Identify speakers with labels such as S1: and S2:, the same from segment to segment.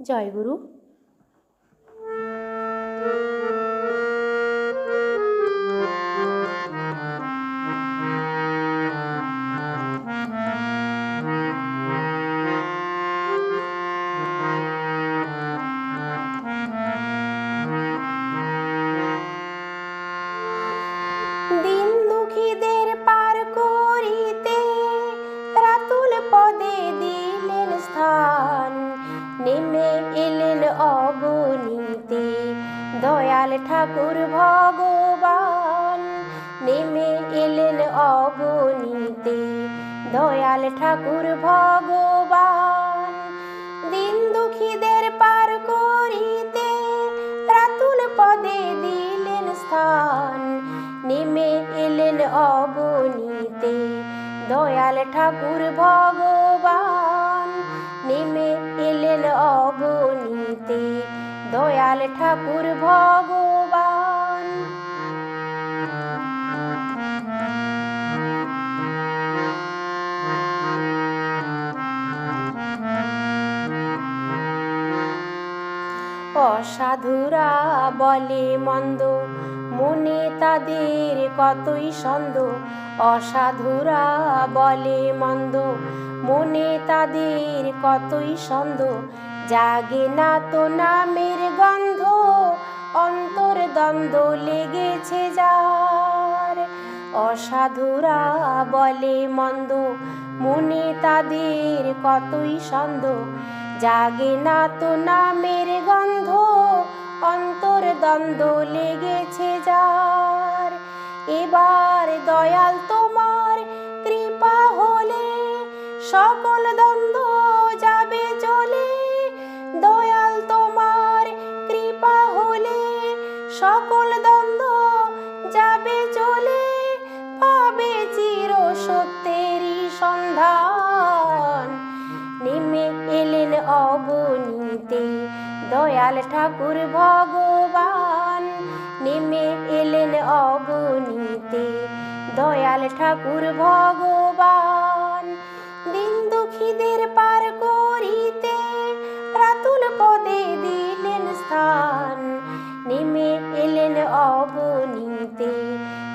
S1: জয়গুরু দিন দয়াল ঠাকুর ভগবান, নেমে এলেন অগণিতে দয়াল ঠাকুর ভগবান, দিন দুঃখীদের পার করিতে রাতুল পদে দিলেন স্থান। নেমে এলেন অগণিতে দয়াল ঠাকুর ভগবান দয়াল ঠাকুর ভগবান। অসাধুরা বলে মন্দ, মনে তাদের কতই ছন্দ। অসাধুরা বলে মন্দ, মনে তাদের কতই ছন্দ। জাগে না তো নামের অসাধুরা বলে, মন্দ মনে তাদের কতই সন্দ জাগে না তো নামের গন্ধ, অন্তর দ্বন্দ্ব লেগেছে যার। এবার দয়াল তোমার কৃপা হলে, সকল দ্বন্দ্ব সত্যেরই সন্ধান। নেমে এলেন অগণিতে দয়াল ঠাকুর ভগবান। নেমে এলেন অগণিতে দয়াল ঠাকুর ভগবান। দিন দুঃখীদের পার করিতে রাতুল পদে দিলেন স্থান। নেমে এলেন অগণিতে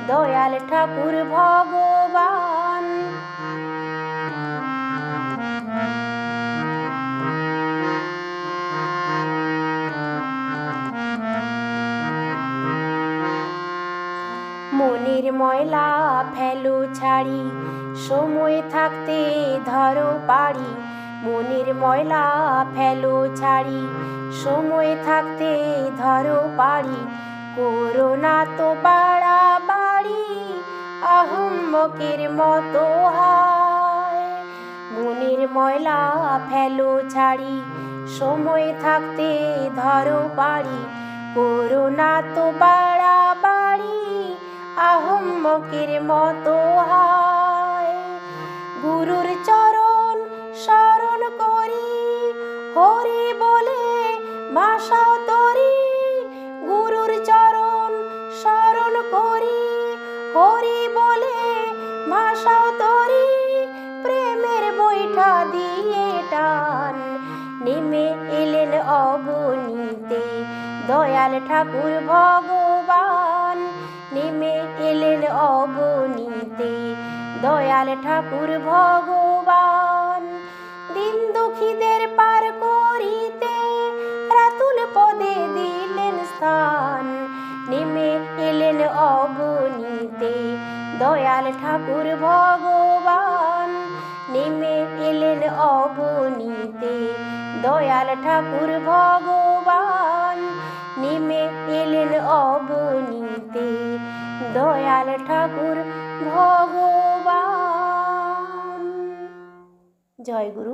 S1: দয়াল ঠাকুর ভগবান। মনের ময়লা ফেলো ছাড়ি, সময় থাকতে ধরো পারি মনের ময়লা ফেলো ছাড়ি, সময় থাকতে ধরো পারি করোনা তো বাড়া বাড়ি, আহম্মকের মতো হায়। মনের ময়লা ফেলো ছাড়ি, সময় থাকতে ধরো পারি করোনা তো বাড়ি আহম্মকের মতো হায় গুরুর চরণ স্মরণ করি, হরি বলে ভাষাও তরি। গুরুর চরণ স্মরণ করি, হরি বলে ভাষাও তরি। প্রেমের বৈঠা দিয়ে টান, নেমে এলেন অগণিতে দয়াল ঠাকুর ভগবান নেমে এলেন অগণিতে দয়াল ঠাকুর ভগবান। দিন দুঃখীদের পার করিতে রাতুল পদে দিলেন স্থান। নেমে এলেন অগণিতে দয়াল ঠাকুর ভগবান। নেমে এলেন অগণিতে দয়াল ঠাকুর ভগবান। নেমে এলেন অগণিতে দয়াল ঠাকুর ভগবান। জয় গুরু।